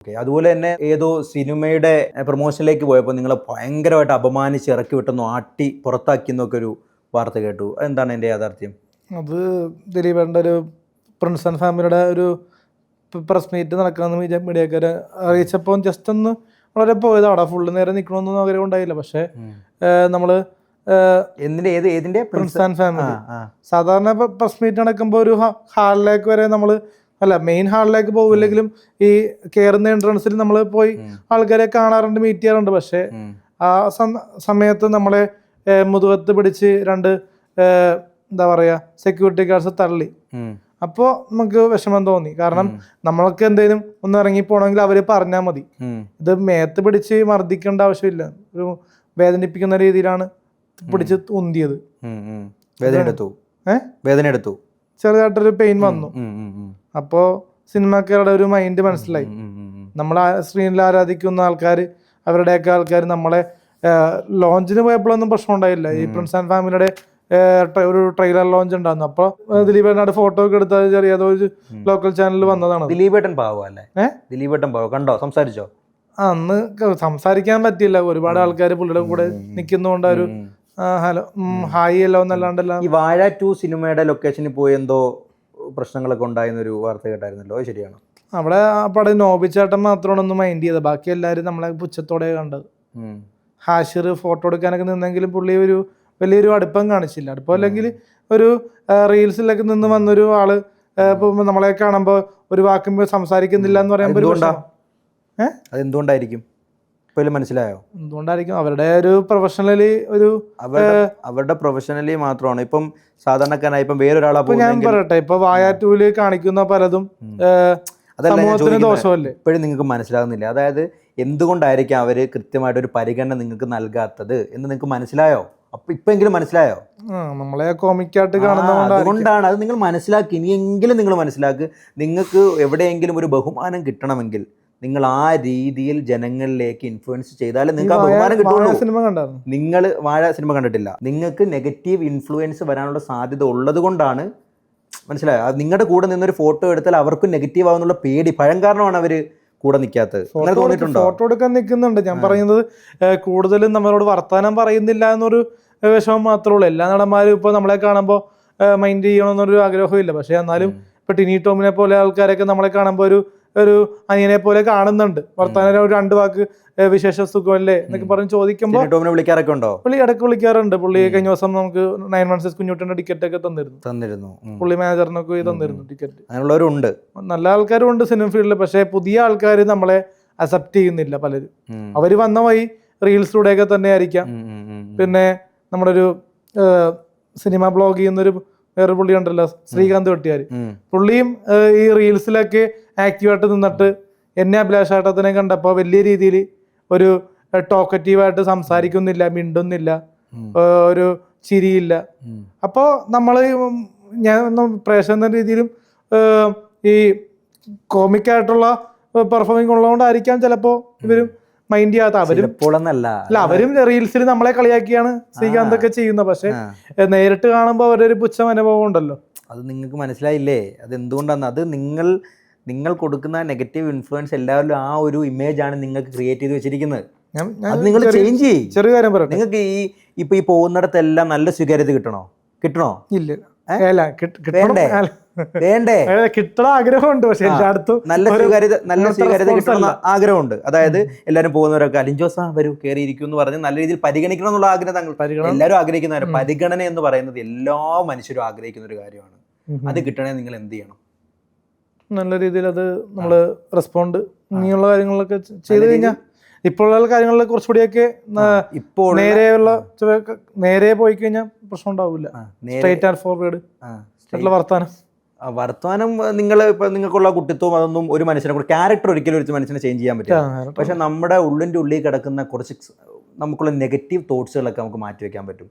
Okay അതുപോലെ തന്നെ ഏതോ സിനിമയുടെ പ്രൊമോഷനിലേക്ക് പോയപ്പോൾ നിങ്ങളെ ഭയങ്കരമായിട്ട് അപമാനിച്ച് ഇറക്കി വിട്ടെന്നോ ആട്ടി പുറത്താക്കിയെന്നൊക്കെ ഒരു വാർത്ത കേട്ടു. എന്താണ് എന്റെ യാഥാർത്ഥ്യം? അത് ദിലീപേണ്ട ഒരു പ്രിൻസ് ആൻഡ് ഫാമിലിയുടെ ഒരു പ്രസ് മീറ്റ് നടക്കാമെന്ന് മീഡിയക്കാരെ അറിയിച്ചപ്പോൾ ജസ്റ്റ് ഒന്ന് വളരെ പോയത് അവിടെ ഫുള്ള് നേരെ നിൽക്കണമെന്നൊന്നും ആഗ്രഹം ഉണ്ടായില്ല. പക്ഷേ നമ്മൾ എന്തിന്റെ ഏത് ഏതിന്റെ പ്രിൻസ് ആൻഡ് ആ ഫാമിലി ആ സാധാരണ പ്രസ് മീറ്റ് നടക്കുമ്പോൾ ഒരു ഹാളിലേക്ക് വരെ നമ്മൾ അല്ല മെയിൻ ഹാളിലേക്ക് പോവില്ലെങ്കിലും ഈ കയറുന്ന എൻട്രൻസിൽ നമ്മൾ പോയി ആൾക്കാരെ കാണാറുണ്ട് മീറ്റ് ചെയ്യാറുണ്ട്. പക്ഷേ ആ സമയത്ത് നമ്മളെ മുതുകത്ത് പിടിച്ച് രണ്ട് എന്താ പറയാ സെക്യൂരിറ്റി ഗാർഡ്സ് തള്ളി. അപ്പോ അപ്പോൾ നമുക്ക് വിഷമം തോന്നി. കാരണം നമ്മൾക്ക് എന്തെങ്കിലും ഒന്ന് ഇറങ്ങി പോകണമെങ്കിൽ അവർ പറഞ്ഞാൽ മതി. ഇത് മേത്ത് പിടിച്ച് മർദ്ദിക്കേണ്ട ആവശ്യമില്ല. ഒരു വേദനിപ്പിക്കുന്ന രീതിയിലാണ് പിടിച്ച് ഉന്തിയത്. വേദന എടുത്തു ഏഹ് വേദന എടുത്തു ചെറുതായിട്ടൊരു പെയിൻ വന്നു. അപ്പോൾ സിനിമക്കാരുടെ ഒരു മൈൻഡ് മനസ്സിലായി. നമ്മൾ സ്ക്രീനിൽ ആരാധിക്കുന്ന ആൾക്കാർ അവരുടെയൊക്കെ ആൾക്കാർ നമ്മളെ ലോഞ്ചിന് പോയപ്പോഴൊന്നും പ്രശ്നം ഉണ്ടായില്ല ഈ പ്രിൻസ് ആൻഡ് ഫാമിലിയുടെ ഒരു ട്രെയിലർ ലോഞ്ച് ഉണ്ടായിരുന്നു. അപ്പൊ ദിലീപ് ദിലീപേട്ടനാട് ഫോട്ടോ ഒക്കെ എടുത്ത ചെറിയ ഒരു ലോക്കൽ ചാനലിൽ വന്നതാണ്. ദിലീപ് ഏട്ടൻ പാവം അല്ലേ? ഏ? ദിലീപേട്ടൻ പാവം. കണ്ടോ? സംസാരിച്ചോ? അന്ന് സംസാരിക്കാൻ പറ്റില്ല ഒരുപാട് ആൾക്കാർ പുള്ളിയുടെ കൂടെ നിൽക്കുന്നതുകൊണ്ട് ഒരു ഹലോ ഹായ് അല്ലോ എന്നല്ലാണ്ടല്ല. ഈ വാഴ ടു സിനിമയുടെ ലൊക്കേഷനിൽ പോയി എന്തോ പ്രശ്നങ്ങളൊക്കെ ഉണ്ടായിരുന്നൊരു വാർത്ത കേട്ടായിരുന്നല്ലോ. അത് ശരിയാണ്? അവിടെ ആ പടം നോബിച്ചേട്ടൻ മാത്രമാണ് ഒന്ന് മൈൻഡ് ചെയ്തത്. ബാക്കി എല്ലാവരും നമ്മളെ പുച്ഛത്തോടെ കണ്ടത്. ഹാഷിർ ഫോട്ടോ എടുക്കാനൊക്കെ നിന്നെങ്കിലും പുള്ളി ഒരു വലിയൊരു അടുപ്പം കാണിച്ചില്ല. അടുപ്പം അല്ലെങ്കിൽ ഒരു റീൽസിലൊക്കെ നിന്ന് വന്നൊരു ആൾ ഇപ്പൊ നമ്മളെ കാണുമ്പോൾ ഒരു വാക്കും സംസാരിക്കുന്നില്ല എന്ന് പറയുമ്പോൾ? അതെന്തുകൊണ്ടായിരിക്കും? ഇപ്പോഴും മനസ്സിലായോ? എന്തുകൊണ്ടായിരിക്കും? അവരുടെ ഒരു പ്രൊഫഷണലി ഒരു അവരുടെ അവരുടെ പ്രൊഫഷണലി മാത്രമാണ്. ഇപ്പം സാധാരണക്കാരായി ഇപ്പം വേറൊരാളെ ഞാൻ പറയട്ടെ ഇപ്പൊ വായാറ്റൂൽ കാണിക്കുന്ന പലതും സമൂഹത്തിന് ദോഷമല്ലേ? ഇപ്പോഴും നിങ്ങൾക്ക് മനസ്സിലാകുന്നില്ല. അതായത് എന്തുകൊണ്ടായിരിക്കും അവർ കൃത്യമായിട്ട് ഒരു പരിഗണന നിങ്ങൾക്ക് നൽകാത്തത് എന്ന് നിങ്ങൾക്ക് മനസ്സിലായോ? അപ്പൊ ഇപ്പെങ്കിലും മനസ്സിലായോ? നമ്മളെ കോമിക്കായിട്ട് കാണുന്ന അതുകൊണ്ടാണ്. അത് നിങ്ങൾ മനസ്സിലാക്കി. ഇനിയെങ്കിലും നിങ്ങൾ മനസ്സിലാക്കുക നിങ്ങൾക്ക് എവിടെയെങ്കിലും ഒരു ബഹുമാനം കിട്ടണമെങ്കിൽ നിങ്ങൾ ആ രീതിയിൽ ജനങ്ങളിലേക്ക് ഇൻഫ്ലുവൻസ് ചെയ്താലേ നിങ്ങൾക്ക് ആ ബഹുമാനം കിട്ടുള്ളൂ സിനിമ കണ്ടായിരുന്നു. നിങ്ങൾ വാഴ സിനിമ കണ്ടിട്ടില്ല. നിങ്ങൾക്ക് നെഗറ്റീവ് ഇൻഫ്ലുവൻസ് വരാനുള്ള സാധ്യത ഉള്ളത് കൊണ്ടാണ് മനസ്സിലായോ? അത് നിങ്ങളുടെ കൂടെ നിന്നൊരു ഫോട്ടോ എടുത്താൽ അവർക്കും നെഗറ്റീവ് ആവുന്നുള്ള പേടി. പഴം കാരണമാണ് അവർ കൂടെ നിൽക്കാത്തത് അങ്ങനെ തോന്നിയിട്ടുണ്ടോ? ഫോട്ടോ എടുക്കാൻ നിൽക്കുന്നുണ്ട്. ഞാൻ പറയുന്നത് കൂടുതലും നമ്മളോട് വർത്തമാനം പറയുന്നില്ല എന്നൊരു വിഷമം മാത്രമേ ഉള്ളൂ. എല്ലാ നടന്മാരും ഇപ്പോൾ നമ്മളെ കാണുമ്പോൾ മൈൻഡ് ചെയ്യണമെന്നൊരു ആഗ്രഹമില്ല പക്ഷേ എന്നാലും ഇപ്പോൾ ടിനി ടോമിനെ പോലെ ആൾക്കാരൊക്കെ നമ്മളെ കാണുമ്പോൾ ഒരു ഒരു അനിയനെ പോലെ കാണുന്നുണ്ട്. വർത്താനം ഒരു രണ്ട് വാക്ക് വിശേഷ സുഖമല്ലേ എന്നൊക്കെ പറഞ്ഞ് ചോദിക്കുമ്പോൾ വിളിക്കാറൊക്കെ ഉണ്ടോ? പുള്ളി ഇടയ്ക്ക് വിളിക്കാറുണ്ട്. പുള്ളി കഴിഞ്ഞ ദിവസം നമുക്ക് നയൻ വൺ സിക്സ് കുഞ്ഞുട്ടന്റെ ടിക്കറ്റ് ഒക്കെ തന്നിരുന്നു. തന്നിരുന്നു. പുള്ളി മാനേജറിനൊക്കെ പോയി തന്നിരുന്നു ടിക്കറ്റ്. അങ്ങനെയുള്ളവരുണ്ട് നല്ല ആൾക്കാരും ഉണ്ട് സിനിമ ഫീൽഡിൽ പക്ഷേ പുതിയ ആൾക്കാർ നമ്മളെ അക്സെപ്റ്റ് ചെയ്യുന്നില്ല പലരും. അവർ അവർ വന്ന വഴി റീൽസിലൂടെയൊക്കെ തന്നെ ആയിരിക്കാം. പിന്നെ നമ്മുടെ ഒരു സിനിമ ബ്ലോഗ് ചെയ്യുന്നൊരു വേറെ പുള്ളി ഉണ്ടല്ലോ ശ്രീകാന്ത് വെട്ടിയാർ. പുള്ളിയും ഈ റീൽസിലൊക്കെ ആക്റ്റീവായിട്ട് നിന്നിട്ട് എന്നെ അഭിലാഷാട്ടത്തിനെ കണ്ടപ്പോൾ വലിയ രീതിയിൽ ഒരു ടോക്കറ്റീവായിട്ട് സംസാരിക്കുന്നില്ല മിണ്ടുന്നില്ല ഒരു ചിരിയില്ല. അപ്പോൾ നമ്മൾ ഞാൻ ഒന്ന് പ്രേക്ഷക എന്ന രീതിയിലും ഈ കോമിക്കായിട്ടുള്ള പെർഫോമിങ് ഉള്ളതുകൊണ്ടായിരിക്കാം ചിലപ്പോൾ ഇവരും മൈൻഡ് ചെയ്യാത്ത അവരും അല്ല അവരും റീൽസിൽ നമ്മളെ കളിയാക്കിയാണ് ശ്രീകാന്ത് ഒക്കെ ചെയ്യുന്നത്. പക്ഷെ നേരിട്ട് കാണുമ്പോൾ അവരുടെ ഒരു പുച്ഛം അനുഭവം ഉണ്ടല്ലോ. അത് നിങ്ങൾക്ക് മനസ്സിലായില്ലേ? അത് എന്തുകൊണ്ടാണ് അത് നിങ്ങൾ നിങ്ങൾ കൊടുക്കുന്ന നെഗറ്റീവ് ഇൻഫ്ലുവൻസ് എല്ലാവരും ആ ഒരു ഇമേജ് ആണ് നിങ്ങൾക്ക് ക്രിയേറ്റ് ചെയ്ത് വെച്ചിരിക്കുന്നത്. അത് നിങ്ങൾ ചേഞ്ച് ചെയ്യും. ചെറിയ കാര്യം പറയട്ടെ. നിങ്ങൾക്ക് ഈ ഇപ്പൊ ഈ പോകുന്നിടത്തെല്ലാം നല്ല സ്വീകാര്യത കിട്ടണോ? കിട്ടണോ? ഇല്ല. കിട്ടണ്ടേ കിട്ട- കിട്ടണം. വേണ്ടേ? കിട്ടണ ആഗ്രഹമുണ്ട് പക്ഷെ എല്ലായിടത്തും നല്ല സ്വീകാര്യത നല്ല അങ്ങനത്തെ സ്വീകാര്യത response കിട്ടണം ആഗ്രഹമുണ്ട്. അതായത് എല്ലാവരും പോകുന്നവരൊക്കെ അലിഞ്ചോസ വരൂ കയറിയിരിക്കും എന്ന് പറഞ്ഞ് നല്ല രീതിയിൽ പരിഗണിക്കണം എന്നുള്ള ആഗ്രഹം താങ്കൾ പരിഗണന എല്ലാവരും ആഗ്രഹിക്കുന്നവരാണ് പരിഗണന എന്ന് പറയുന്നത് എല്ലാ മനുഷ്യരും ആഗ്രഹിക്കുന്ന ഒരു കാര്യമാണ്. അത് കിട്ടണേ നിങ്ങൾ എന്ത് ചെയ്യണം? നല്ല രീതിയിൽ അത് നമ്മൾ റെസ്പോണ്ട് ഇനിയുള്ള കാര്യങ്ങളൊക്കെ ചെയ്തു കഴിഞ്ഞാൽ ഇപ്പോഴുള്ള കാര്യങ്ങളിൽ കുറച്ചുകൂടിയൊക്കെ ഇപ്പോൾ നേരെയുള്ള നേരെ പോയി കഴിഞ്ഞാൽ പ്രശ്നം ഉണ്ടാവില്ല. സ്ട്രേറ്റ് ആൻഡ് ഫോർവേഡ് വർത്താനം. വർത്തമാനം നിങ്ങൾ ഇപ്പൊ നിങ്ങൾക്കുള്ള കുട്ടിത്വം അതൊന്നും ഒരു മനുഷ്യനെ കൂടെ ക്യാരക്ടർ ഒരിക്കലും ഒരു മനുഷ്യനെ ചേഞ്ച് ചെയ്യാൻ പറ്റില്ല. പക്ഷെ നമ്മുടെ ഉള്ളിന്റെ ഉള്ളിൽ കിടക്കുന്ന കുറച്ച് നമുക്കുള്ള നെഗറ്റീവ് തോട്ട്സുകളൊക്കെ നമുക്ക് മാറ്റി വെക്കാൻ പറ്റും.